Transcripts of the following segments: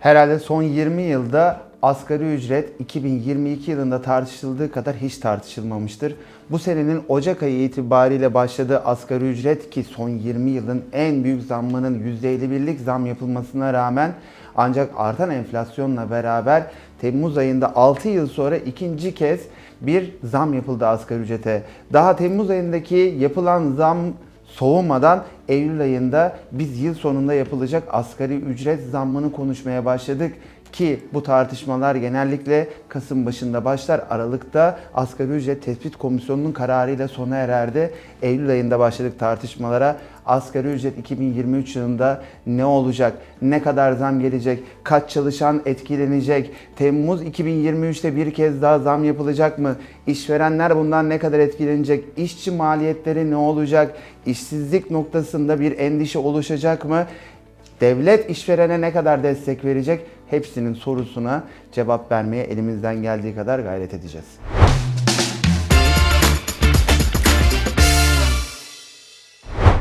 Herhalde son 20 yılda asgari ücret 2022 yılında tartışıldığı kadar hiç tartışılmamıştır. Bu senenin Ocak ayı itibariyle başladığı asgari ücret ki son 20 yılın en büyük zammının %51'lik zam yapılmasına rağmen ancak artan enflasyonla beraber Temmuz ayında 6 yıl sonra ikinci kez bir zam yapıldı asgari ücrete. Daha Temmuz ayındaki yapılan zam soğumadan Eylül ayında biz yıl sonunda yapılacak asgari ücret zammını konuşmaya başladık ki bu tartışmalar genellikle Kasım başında başlar. Aralıkta asgari ücret tespit komisyonunun kararıyla sona ererdi. Eylül ayında başladık tartışmalara. Asgari ücret 2023 yılında ne olacak? Ne kadar zam gelecek? Kaç çalışan etkilenecek? Temmuz 2023'te bir kez daha zam yapılacak mı? İşverenler bundan ne kadar etkilenecek? İşçi maliyetleri ne olacak? İşsizlik noktasında bir endişe oluşacak mı? Devlet işverene ne kadar destek verecek? Hepsinin sorusuna cevap vermeye elimizden geldiği kadar gayret edeceğiz.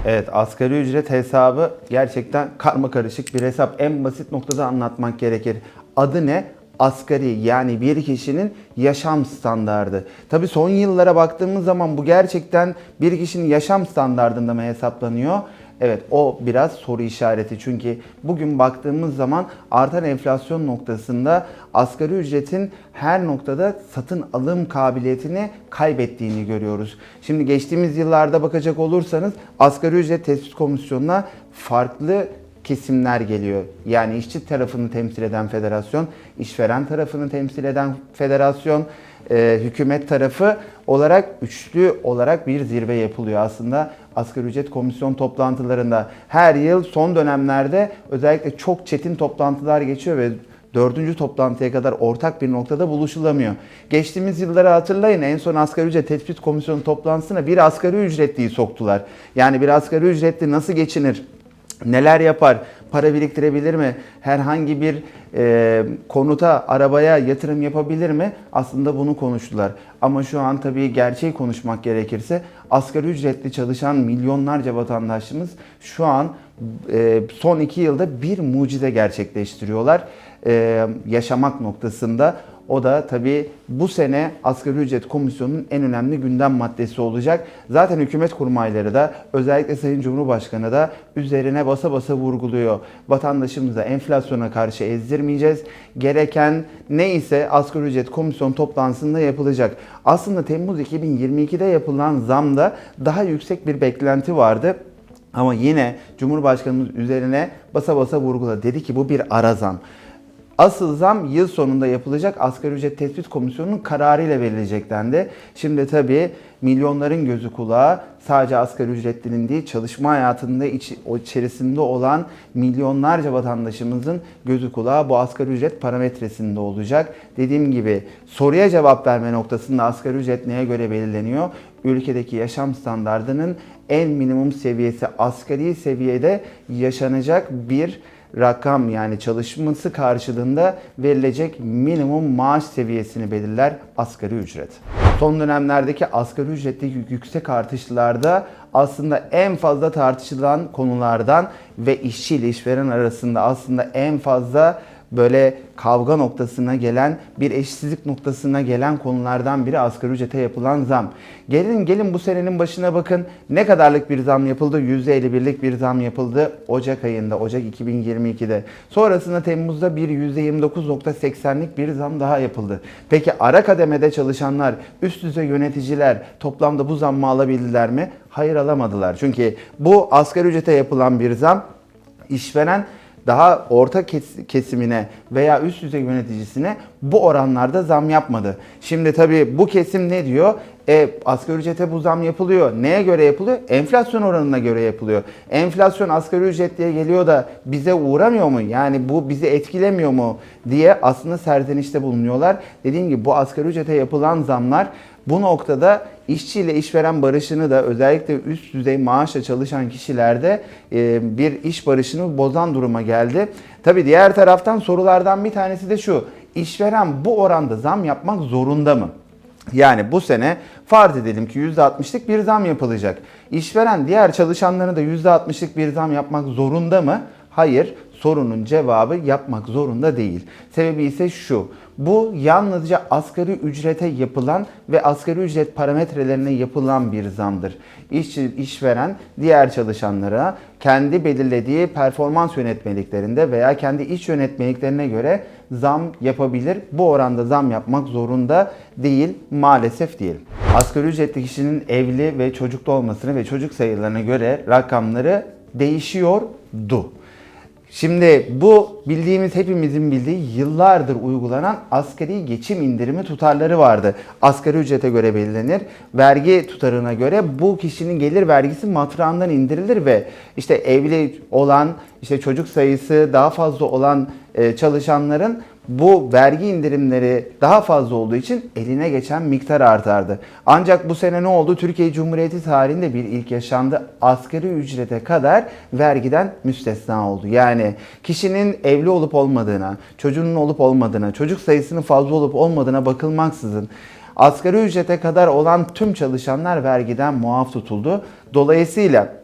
Evet asgari ücret hesabı gerçekten karma karışık bir hesap. En basit noktada anlatmak gerekir. Adı ne? Asgari yani bir kişinin yaşam standardı. Tabi son yıllara baktığımız zaman bu gerçekten bir kişinin yaşam standardında mı hesaplanıyor? Evet o biraz soru işareti çünkü bugün baktığımız zaman artan enflasyon noktasında asgari ücretin her noktada satın alım kabiliyetini kaybettiğini görüyoruz. Şimdi geçtiğimiz yıllarda bakacak olursanız asgari ücret tespit komisyonuna farklı kesimler geliyor. Yani işçi tarafını temsil eden federasyon, işveren tarafını temsil eden federasyon, e, hükümet tarafı olarak üçlü olarak bir zirve yapılıyor aslında asgari ücret komisyon toplantılarında. Her yıl son dönemlerde özellikle çok çetin toplantılar geçiyor ve dördüncü toplantıya kadar ortak bir noktada buluşulamıyor. Geçtiğimiz yılları hatırlayın en son asgari ücret tespit komisyonu toplantısına bir asgari ücretliyi soktular. Yani bir asgari ücretli nasıl geçinir? Neler yapar? Para biriktirebilir mi? Herhangi bir e, konuta, arabaya yatırım yapabilir mi? Aslında bunu konuştular. Ama şu an tabii gerçeği konuşmak gerekirse asgari ücretli çalışan milyonlarca vatandaşımız şu an e, son iki yılda bir mucize gerçekleştiriyorlar. E, yaşamak noktasında. O da tabii bu sene asgari ücret komisyonunun en önemli gündem maddesi olacak. Zaten hükümet kurmayları da özellikle Sayın Cumhurbaşkanı da üzerine basa basa vurguluyor. Vatandaşımıza enflasyona karşı ezdirmeyeceğiz. Gereken neyse asgari ücret komisyon toplantısında yapılacak. Aslında Temmuz 2022'de yapılan zamda daha yüksek bir beklenti vardı. Ama yine Cumhurbaşkanımız üzerine basa basa vurguladı. Dedi ki bu bir ara zam. Asıl zam yıl sonunda yapılacak asgari ücret tespit komisyonunun kararıyla verilecek dendi. Şimdi tabii milyonların gözü kulağı sadece asgari ücretlinin değil çalışma hayatında iç, içerisinde olan milyonlarca vatandaşımızın gözü kulağı bu asgari ücret parametresinde olacak. Dediğim gibi soruya cevap verme noktasında asgari ücret neye göre belirleniyor? Ülkedeki yaşam standardının en minimum seviyesi asgari seviyede yaşanacak bir rakam yani çalışması karşılığında verilecek minimum maaş seviyesini belirler asgari ücret. Son dönemlerdeki asgari ücrette yüksek artışlarda aslında en fazla tartışılan konulardan ve işçi ile işveren arasında aslında en fazla böyle kavga noktasına gelen, bir eşitsizlik noktasına gelen konulardan biri asgari ücrete yapılan zam. Gelin gelin bu senenin başına bakın ne kadarlık bir zam yapıldı? %51'lik bir zam yapıldı Ocak ayında, Ocak 2022'de. Sonrasında Temmuz'da bir %29.80'lik bir zam daha yapıldı. Peki ara kademede çalışanlar, üst düzey yöneticiler toplamda bu zammı alabildiler mi? Hayır alamadılar. Çünkü bu asgari ücrete yapılan bir zam işveren daha orta kesimine veya üst düzey yöneticisine bu oranlarda zam yapmadı. Şimdi tabii bu kesim ne diyor? E, asgari ücrete bu zam yapılıyor. Neye göre yapılıyor? Enflasyon oranına göre yapılıyor. Enflasyon asgari ücret diye geliyor da bize uğramıyor mu? Yani bu bizi etkilemiyor mu diye aslında serzenişte bulunuyorlar. Dediğim gibi bu asgari ücrete yapılan zamlar bu noktada işçi ile işveren barışını da özellikle üst düzey maaşla çalışan kişilerde e, bir iş barışını bozan duruma geldi. Tabi diğer taraftan sorulardan bir tanesi de şu. İşveren bu oranda zam yapmak zorunda mı? Yani bu sene farz edelim ki %60'lık bir zam yapılacak. İşveren diğer çalışanlarına da %60'lık bir zam yapmak zorunda mı? Hayır, sorunun cevabı yapmak zorunda değil. Sebebi ise şu. Bu yalnızca asgari ücrete yapılan ve asgari ücret parametrelerine yapılan bir zamdır. İşçi, işveren diğer çalışanlara kendi belirlediği performans yönetmeliklerinde veya kendi iş yönetmeliklerine göre zam yapabilir. Bu oranda zam yapmak zorunda değil maalesef diyelim. Asgari ücretli kişinin evli ve çocuklu olmasını ve çocuk sayılarına göre rakamları değişiyordu. Şimdi bu bildiğimiz hepimizin bildiği yıllardır uygulanan asgari geçim indirimi tutarları vardı. Asgari ücrete göre belirlenir. Vergi tutarına göre bu kişinin gelir vergisi matrağından indirilir ve işte evli olan, işte çocuk sayısı daha fazla olan e, çalışanların bu vergi indirimleri daha fazla olduğu için eline geçen miktar artardı. Ancak bu sene ne oldu? Türkiye Cumhuriyeti tarihinde bir ilk yaşandı. Asgari ücrete kadar vergiden müstesna oldu. Yani kişinin evli olup olmadığına, çocuğunun olup olmadığına, çocuk sayısının fazla olup olmadığına bakılmaksızın asgari ücrete kadar olan tüm çalışanlar vergiden muaf tutuldu. Dolayısıyla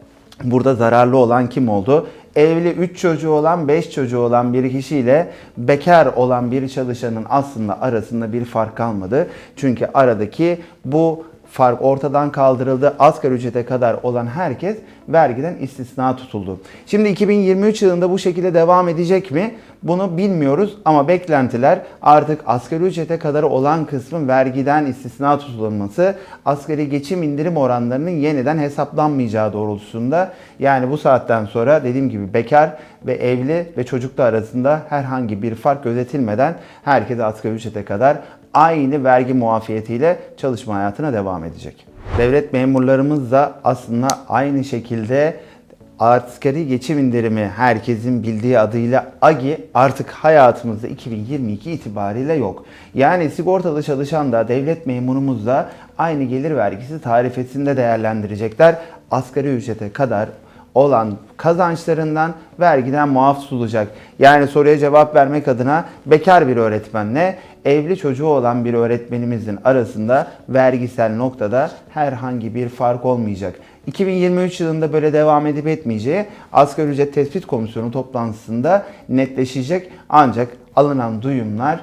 Burada zararlı olan kim oldu? Evli 3 çocuğu olan 5 çocuğu olan bir kişiyle bekar olan bir çalışanın aslında arasında bir fark kalmadı. Çünkü aradaki bu fark ortadan kaldırıldı. Asgari ücrete kadar olan herkes vergiden istisna tutuldu. Şimdi 2023 yılında bu şekilde devam edecek mi? Bunu bilmiyoruz ama beklentiler artık asgari ücrete kadar olan kısmın vergiden istisna tutulması, asgari geçim indirim oranlarının yeniden hesaplanmayacağı doğrultusunda. Yani bu saatten sonra dediğim gibi bekar ve evli ve çocuklu arasında herhangi bir fark gözetilmeden herkes asgari ücrete kadar aynı vergi muafiyetiyle çalışma hayatına devam edecek. Devlet memurlarımız da aslında aynı şekilde asgari geçim indirimi herkesin bildiği adıyla AGI artık hayatımızda 2022 itibariyle yok. Yani sigortalı çalışan da devlet memurumuz da aynı gelir vergisi tarifesinde değerlendirecekler. Asgari ücrete kadar olan kazançlarından vergiden muaf tutulacak. Yani soruya cevap vermek adına bekar bir öğretmenle evli çocuğu olan bir öğretmenimizin arasında vergisel noktada herhangi bir fark olmayacak. 2023 yılında böyle devam edip etmeyeceği Asgari Ücret Tespit Komisyonu toplantısında netleşecek. Ancak alınan duyumlar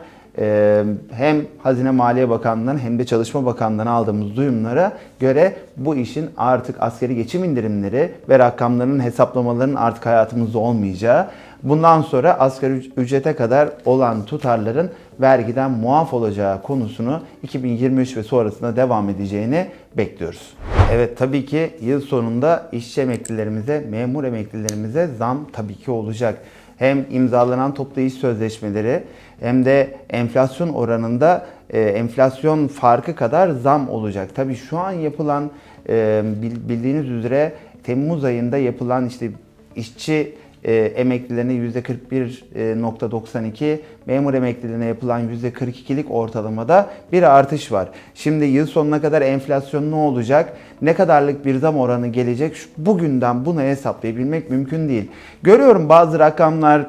hem Hazine Maliye Bakanlığı'ndan hem de Çalışma Bakanlığı'ndan aldığımız duyumlara göre bu işin artık askeri geçim indirimleri ve rakamlarının hesaplamalarının artık hayatımızda olmayacağı, bundan sonra asgari ücrete kadar olan tutarların vergiden muaf olacağı konusunu 2023 ve sonrasında devam edeceğini bekliyoruz. Evet tabii ki yıl sonunda işçi emeklilerimize, memur emeklilerimize zam tabii ki olacak hem imzalanan iş sözleşmeleri hem de enflasyon oranında e, enflasyon farkı kadar zam olacak. Tabii şu an yapılan e, bildiğiniz üzere Temmuz ayında yapılan işte işçi e, emeklilerine %41.92, memur emeklilerine yapılan %42'lik ortalamada bir artış var. Şimdi yıl sonuna kadar enflasyon ne olacak? Ne kadarlık bir zam oranı gelecek? Bugünden bunu hesaplayabilmek mümkün değil. Görüyorum bazı rakamlar,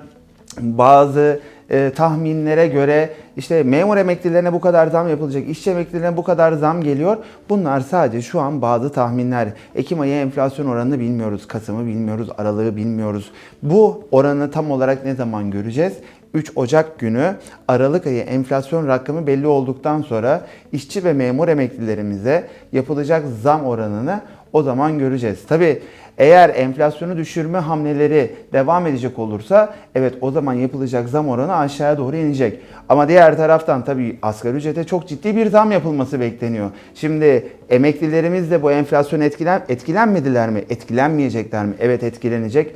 bazı e, tahminlere göre işte memur emeklilerine bu kadar zam yapılacak, işçi emeklilerine bu kadar zam geliyor. Bunlar sadece şu an bazı tahminler. Ekim ayı enflasyon oranını bilmiyoruz, Kasım'ı bilmiyoruz, Aralık'ı bilmiyoruz. Bu oranı tam olarak ne zaman göreceğiz? 3 Ocak günü Aralık ayı enflasyon rakamı belli olduktan sonra işçi ve memur emeklilerimize yapılacak zam oranını o zaman göreceğiz. Tabi eğer enflasyonu düşürme hamleleri devam edecek olursa evet o zaman yapılacak zam oranı aşağıya doğru inecek. Ama diğer taraftan tabii asgari ücrete çok ciddi bir zam yapılması bekleniyor. Şimdi emeklilerimiz de bu enflasyon etkilen, etkilenmediler mi? Etkilenmeyecekler mi? Evet etkilenecek.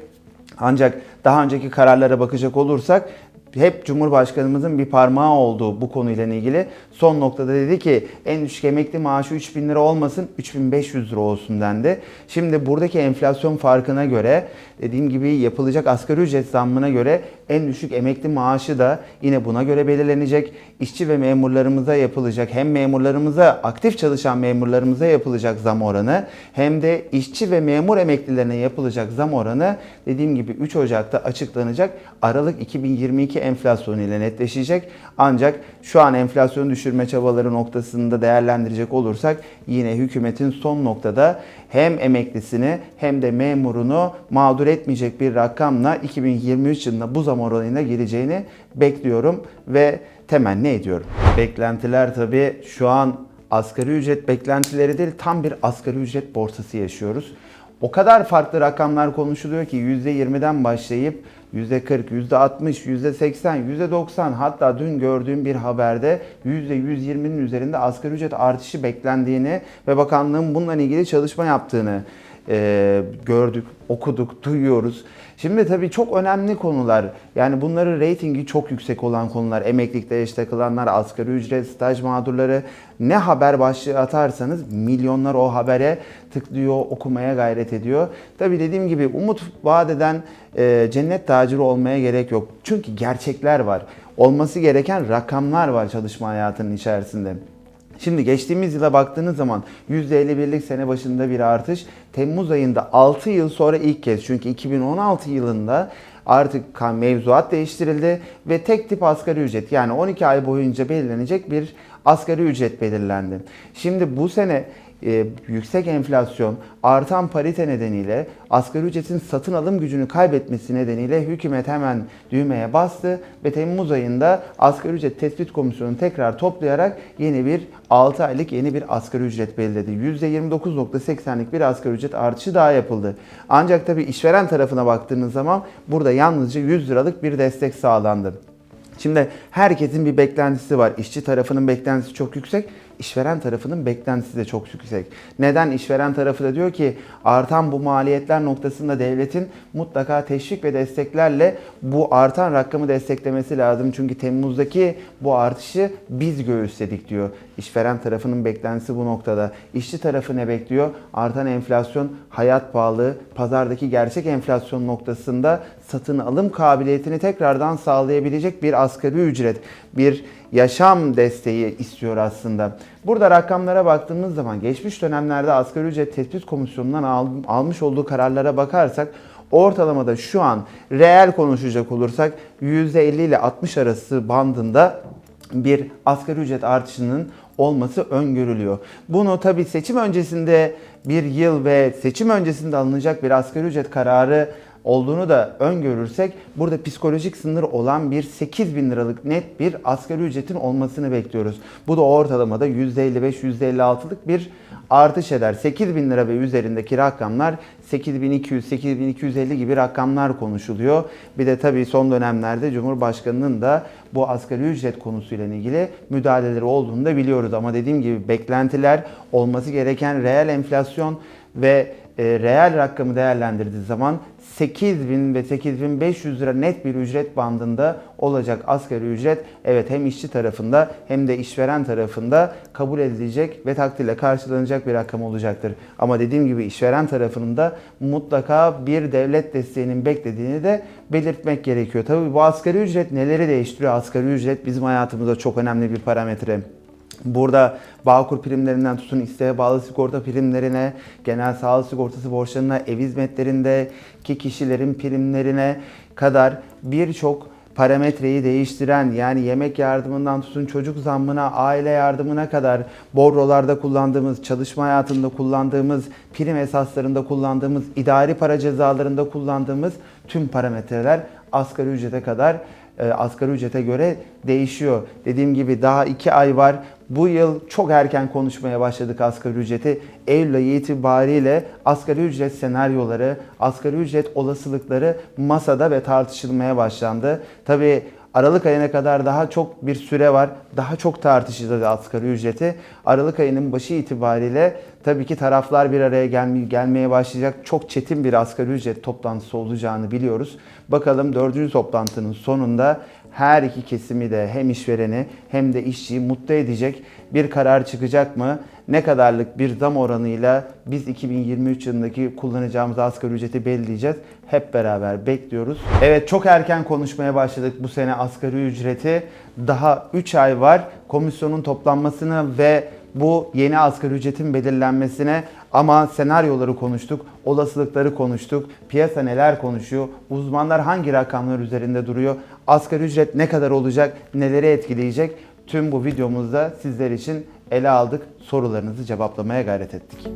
Ancak daha önceki kararlara bakacak olursak hep Cumhurbaşkanımızın bir parmağı olduğu bu konuyla ilgili son noktada dedi ki en düşük emekli maaşı 3000 lira olmasın 3500 lira olsun dendi. Şimdi buradaki enflasyon farkına göre dediğim gibi yapılacak asgari ücret zammına göre en düşük emekli maaşı da yine buna göre belirlenecek. İşçi ve memurlarımıza yapılacak hem memurlarımıza aktif çalışan memurlarımıza yapılacak zam oranı hem de işçi ve memur emeklilerine yapılacak zam oranı dediğim gibi 3 Ocak'ta açıklanacak. Aralık 2022 enflasyon ile netleşecek. Ancak şu an enflasyon düşürme çabaları noktasında değerlendirecek olursak yine hükümetin son noktada hem emeklisini hem de memurunu mağdur etmeyecek bir rakamla 2023 yılında bu zam oranına gireceğini bekliyorum ve temenni ediyorum. Beklentiler tabii şu an asgari ücret beklentileri değil tam bir asgari ücret borsası yaşıyoruz. O kadar farklı rakamlar konuşuluyor ki %20'den başlayıp %40, %60, %80, %90 hatta dün gördüğüm bir haberde %120'nin üzerinde asgari ücret artışı beklendiğini ve bakanlığın bununla ilgili çalışma yaptığını e, gördük, okuduk, duyuyoruz. Şimdi tabii çok önemli konular. Yani bunların reytingi çok yüksek olan konular. Emeklilikte eş takılanlar, asgari ücret, staj mağdurları. Ne haber başlığı atarsanız milyonlar o habere tıklıyor, okumaya gayret ediyor. Tabii dediğim gibi umut vadeden e, cennet taciri olmaya gerek yok. Çünkü gerçekler var. Olması gereken rakamlar var çalışma hayatının içerisinde. Şimdi geçtiğimiz yıla baktığınız zaman %51'lik sene başında bir artış. Temmuz ayında 6 yıl sonra ilk kez çünkü 2016 yılında artık mevzuat değiştirildi ve tek tip asgari ücret yani 12 ay boyunca belirlenecek bir asgari ücret belirlendi. Şimdi bu sene e, yüksek enflasyon, artan parite nedeniyle asgari ücretin satın alım gücünü kaybetmesi nedeniyle hükümet hemen düğmeye bastı ve Temmuz ayında asgari ücret tespit komisyonu tekrar toplayarak yeni bir 6 aylık yeni bir asgari ücret belirledi. %29.80'lik bir asgari ücret artışı daha yapıldı. Ancak tabii işveren tarafına baktığınız zaman burada yalnızca 100 liralık bir destek sağlandı. Şimdi herkesin bir beklentisi var. İşçi tarafının beklentisi çok yüksek, işveren tarafının beklentisi de çok yüksek. Neden? İşveren tarafı da diyor ki artan bu maliyetler noktasında devletin mutlaka teşvik ve desteklerle bu artan rakamı desteklemesi lazım. Çünkü Temmuz'daki bu artışı biz göğüsledik diyor. İşveren tarafının beklentisi bu noktada. İşçi tarafı ne bekliyor? Artan enflasyon, hayat pahalı, pazardaki gerçek enflasyon noktasında satın alım kabiliyetini tekrardan sağlayabilecek bir asgari ücret, bir yaşam desteği istiyor aslında. Burada rakamlara baktığımız zaman geçmiş dönemlerde asgari ücret tespit komisyonundan al, almış olduğu kararlara bakarsak ortalamada şu an reel konuşacak olursak %50 ile 60 arası bandında bir asgari ücret artışının olması öngörülüyor. Bunu tabi seçim öncesinde bir yıl ve seçim öncesinde alınacak bir asgari ücret kararı olduğunu da öngörürsek burada psikolojik sınır olan bir 8 bin liralık net bir asgari ücretin olmasını bekliyoruz. Bu da ortalamada %55-%56'lık bir artış eder. 8 bin lira ve üzerindeki rakamlar 8200, 8250 gibi rakamlar konuşuluyor. Bir de tabii son dönemlerde Cumhurbaşkanı'nın da bu asgari ücret konusuyla ilgili müdahaleleri olduğunu da biliyoruz. Ama dediğim gibi beklentiler olması gereken reel enflasyon ve e, reel rakamı değerlendirdiği zaman 8000 ve 8500 lira net bir ücret bandında olacak asgari ücret evet hem işçi tarafında hem de işveren tarafında kabul edilecek ve takdirle karşılanacak bir rakam olacaktır. Ama dediğim gibi işveren tarafının da mutlaka bir devlet desteğinin beklediğini de belirtmek gerekiyor. Tabii bu asgari ücret neleri değiştiriyor? Asgari ücret bizim hayatımızda çok önemli bir parametre. Burada Bağkur primlerinden tutun isteğe bağlı sigorta primlerine, genel sağlık sigortası borçlarına, ev hizmetlerindeki kişilerin primlerine kadar birçok parametreyi değiştiren yani yemek yardımından tutun çocuk zammına, aile yardımına kadar borrolarda kullandığımız, çalışma hayatında kullandığımız, prim esaslarında kullandığımız, idari para cezalarında kullandığımız tüm parametreler asgari ücrete kadar e, asgari ücrete göre değişiyor. Dediğim gibi daha 2 ay var. Bu yıl çok erken konuşmaya başladık asgari ücreti. Eylül ayı itibariyle asgari ücret senaryoları, asgari ücret olasılıkları masada ve tartışılmaya başlandı. Tabii Aralık ayına kadar daha çok bir süre var. Daha çok tartışacağız asgari ücreti. Aralık ayının başı itibariyle tabii ki taraflar bir araya gelmeye başlayacak. Çok çetin bir asgari ücret toplantısı olacağını biliyoruz. Bakalım dördüncü toplantının sonunda her iki kesimi de hem işvereni hem de işçiyi mutlu edecek bir karar çıkacak mı? Ne kadarlık bir zam oranıyla biz 2023 yılındaki kullanacağımız asgari ücreti belirleyeceğiz. Hep beraber bekliyoruz. Evet çok erken konuşmaya başladık bu sene asgari ücreti. Daha 3 ay var. Komisyonun toplanmasını ve bu yeni asgari ücretin belirlenmesine ama senaryoları konuştuk, olasılıkları konuştuk, piyasa neler konuşuyor, uzmanlar hangi rakamlar üzerinde duruyor, asgari ücret ne kadar olacak, neleri etkileyecek tüm bu videomuzda sizler için ele aldık, sorularınızı cevaplamaya gayret ettik.